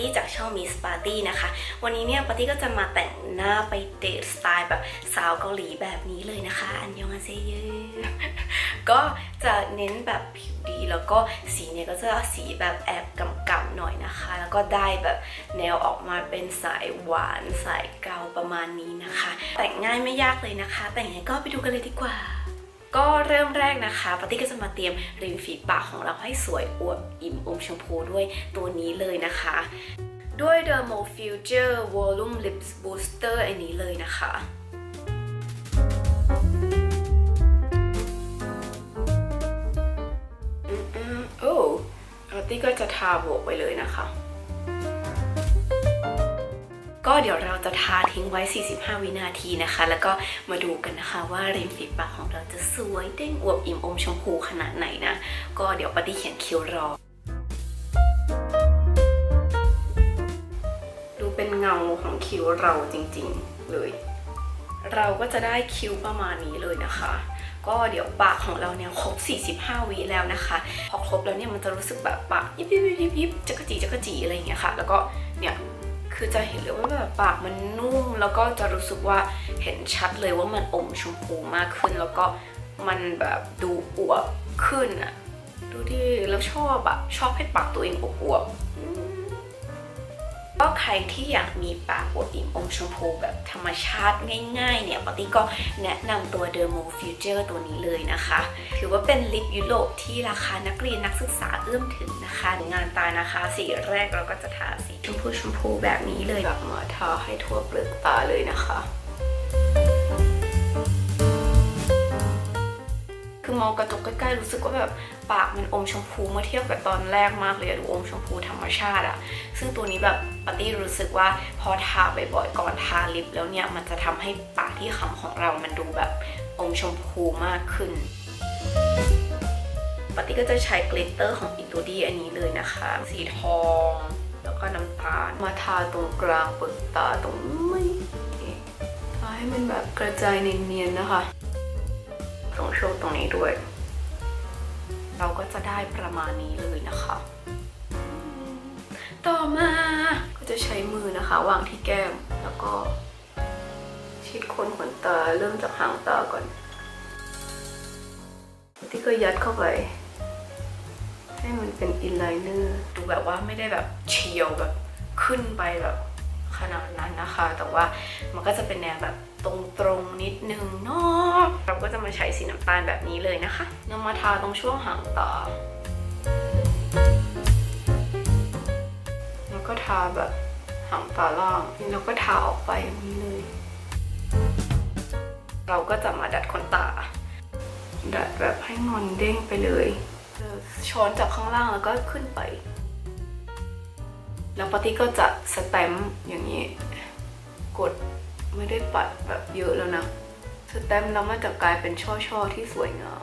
ตี้จากช่อง Miss Party นะคะ วันนี้เนี่ยปาร์ตี้ก็จะมาแต่งหน้าไปเดทสไตล์แบบสาวเกาหลีแบบนี้เลยนะคะ อันยองอาเซเยก็จะเน้นแบบผิวดีแล้วก็สีเนี่ยก็จะสีแบบแอบกำกับหน่อยนะคะ แล้วก็ได้แบบแนวออกมาเป็นสายหวานสายเกาประมาณนี้นะคะ แต่งง่ายไม่ยากเลยนะคะ แต่งยังไงก็ไปดูกันเลยดีกว่า ก็เริ่มแรกนะคะปาร์ตี้ก็จะมาเตรียมริมฝีปากของเราให้สวยอวบอิ่มอมชมพูด้วยตัวนี้เลยนะคะ ด้วย Dermo Future Volume Lips Booster อันนี้เลยนะคะอืมอืมโอ้ปาร์ตี้ก็จะทาบวกไปเลยนะคะ ก็เดี๋ยวเราจะทาทิ้งไว้ 45 วินาทีนะคะ แล้วก็มาดูกันนะคะว่าริมฝีปากของเราจะสวยเด้งอวบอิ่มอมชมพูขนาดไหนนะ ก็เดี๋ยวปาร์ตี้เขียนคิ้วรอ ดูเป็นเงาของคิ้วเราจริงๆเลย เราก็จะได้คิ้วประมาณนี้เลยนะคะก็เดี๋ยวปากของเราเนี่ยครบ 45 วิแล้วนะคะ พอครบแล้วเนี่ยมันจะรู้สึกแบบปากยิบยิบยิบยิบจักรจีจักรจีอะไรอย่างเงี้ยค่ะ แล้วก็เนี่ย คือจะเห็นเลยว่าแบบปากมันนุ่ม แล้วก็จะรู้สึกว่าเห็นชัดเลยว่ามันอมชมพูมากขึ้น แล้วก็มันแบบดูอวบขึ้นอะดูดิแล้วชอบอะชอบให้ปากตัวเองอวบๆอืม ก็ใครที่อยากมีปากอวดอิ่มอมชมพูแบบธรรมชาติง่ายๆ เนี่ยปาร์ตี้ก็แนะนำตัว Dermo Future ตัวนี้เลยนะคะ ถือว่าเป็นลิปยุโรปที่ราคานักเรียนนักศึกษาเอื้อมถึงนะคะ งานตานะคะ สีแรกเราก็จะทาสีชมพูชมพูแบบนี้เลยแบบมาทาให้ทั่วเปลือกตาเลยนะคะ มองกระจกใกล้ๆรู้สึกว่าแบบปากมันอมชมพูเมื่อเทียบกับตอนแรกมากเลยอะดูอมชมพูธรรมชาติอะซึ่งตัวนี้แบบปาร์ตี้รู้สึกว่าพอทาบ่อยๆก่อนทาลิปแล้วเนี่ยมันจะทำให้ปากที่ขำของเรามันดูแบบอมชมพูมากขึ้นปาร์ตี้ก็จะใช้กลิตเตอร์ของอิตูดี้อันนี้เลยนะคะ สีทอง แล้วก็น้ำตาล มาทาตรงกลางเปลือกตาตรงไม่ทาให้มันแบบกระจายเนียนๆนะคะ ตรงช่วงตรงนี้ด้วย เราก็จะได้ประมาณนี้เลยนะคะ ต่อมาก็จะใช้มือนะคะ วางที่แก้มแล้วก็ ชิดคนขนตาเริ่มจากหางตาก่อนที่ก็ยัดเข้าไป ให้มันเป็นอินไลเนอร์ดูแบบว่าไม่ได้แบบเฉียวแบบขึ้นไปแบบ ขนาดนั้นนะคะ แต่ว่ามันก็จะเป็นแนวแบบตรงๆนิดนึงเนาะเราก็จะมาใช้สีน้ำตาลแบบนี้เลยนะคะนำมาทาตรงช่วงหางตาแล้วก็ทาแบบหางตาล่างแล้วก็ทาออกไปอย่างนี้เลย เราก็จะมาดัดขนตา ดัดแบบให้งอนเด้งไปเลยช้อนจากข้างล่างแล้วก็ขึ้นไป แล้วปาร์ตี้ก็จะสแตมป์อย่างนี้ กดไม่ได้ปัดแบบเยอะแล้วนะ สแตมป์แล้วมันจะกลายเป็นช่อๆที่สวยงาม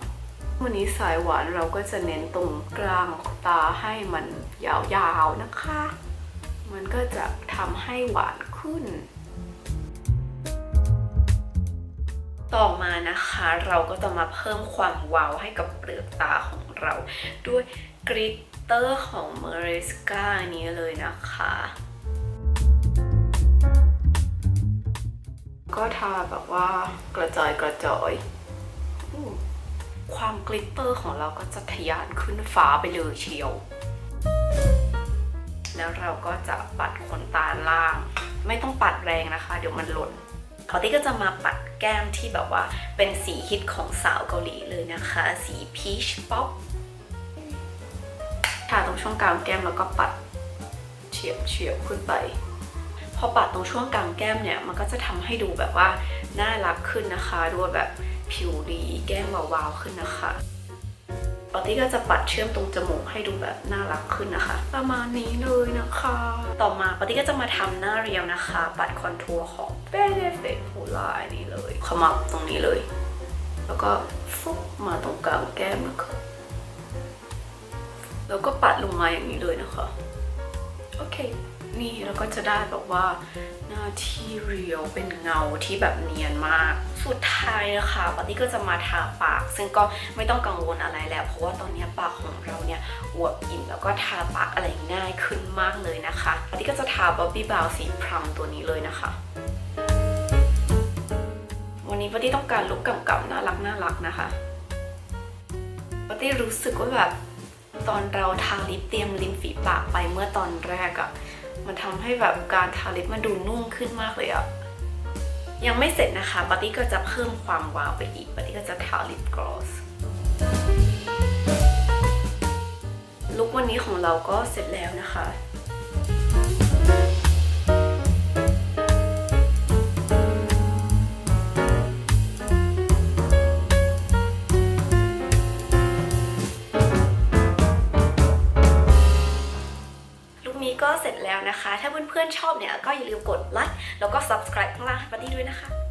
วันนี้สายหวานเราก็จะเน้นตรงกลางตาให้มันยาวๆนะคะ มันก็จะทำให้หวานขึ้น ต่อมานะคะเราก็จะมาเพิ่มความวาวให้กับเปลือกตาของเราด้วย กริตเตอร์ของ m e r i s c a นี้เลยนะคะ ก็ทาแบบว่ากระจายกระจอยความกลิตเตอร์ของเราก็จะทะยานขึ้นฟ้าไปเลยเชียว แล้วเราก็จะปัดขนตาล่าง ไม่ต้องปัดแรงนะคะ เดี๋ยวมันหล่นคอตี้ก็จะมาปัดแก้มที่แบบว่า เป็นสีฮิตของสาวเกาหลีเลยนะคะ สีพีชป๊อป ทาตรงช่วงกลางแก้มแล้วก็ปัดเฉียบเฉียบขึ้นไป พอปัดตรงช่วงกลางแก้มเนี่ย มันก็จะทำให้ดูแบบว่าน่ารักขึ้นนะคะดูแบบผิวดีแก้มวาวๆขึ้นนะคะปาร์ตี้ก็จะปัดเชื่อมตรงจมูกให้ดูแบบน่ารักขึ้นนะคะ ประมาณนี้เลยนะคะ ต่อมาปาร์ตี้ก็จะมาทำหน้าเรียวนะคะ ปัดคอนทัวร์ของ Benefit p o l a นี่เลยขมับตรงนี้เลย แล้วก็ฟุบมาตรงกลางแก้มนะคะ แล้วก็ปัดลงมาอย่างนี้เลยนะคะ โอเค นี่แล้วก็จะได้แบบว่าหน้าที่เรียวเป็นเงาที่แบบเนียนมาก สุดท้ายนะคะปาร์ตี้ก็จะมาทาปาก ซึ่งก็ไม่ต้องกังวลอะไรแล้ว เพราะว่าตอนนี้ปากของเราเนี่ยอวบอิ่มแล้วก็ทาปากอะไรง่ายขึ้นมากเลยนะคะปาร์ตี้ก็จะทาบ๊อบบี้บาวสีพรัมตัวนี้เลยนะคะวันนี้ปาร์ตี้ต้องการลุคกำกับน่ารักน่ารักนะคะปาร์ตี้รู้สึกว่าแบบ ตอนเราทาลิปเตรียมริมฝีปากไปเมื่อตอนแรกอะ่ะมันทำให้แบบการทาลิปมันดูนุ่มขึ้นมากเลยอะ่ะยังไม่เสร็จนะคะปาร์ตี้ก็จะเพิ่มความวาวไปอีกปาร์ตี้ก็จะทาลิปกลอสลุควันนี้ของเราก็เสร็จแล้วนะคะ เพื่อนๆชอบเนี่ยก็อย่าลืมกดไลค์แล้วก็ subscribe ข้างล่างให้ปาร์ตี้ด้วยนะคะ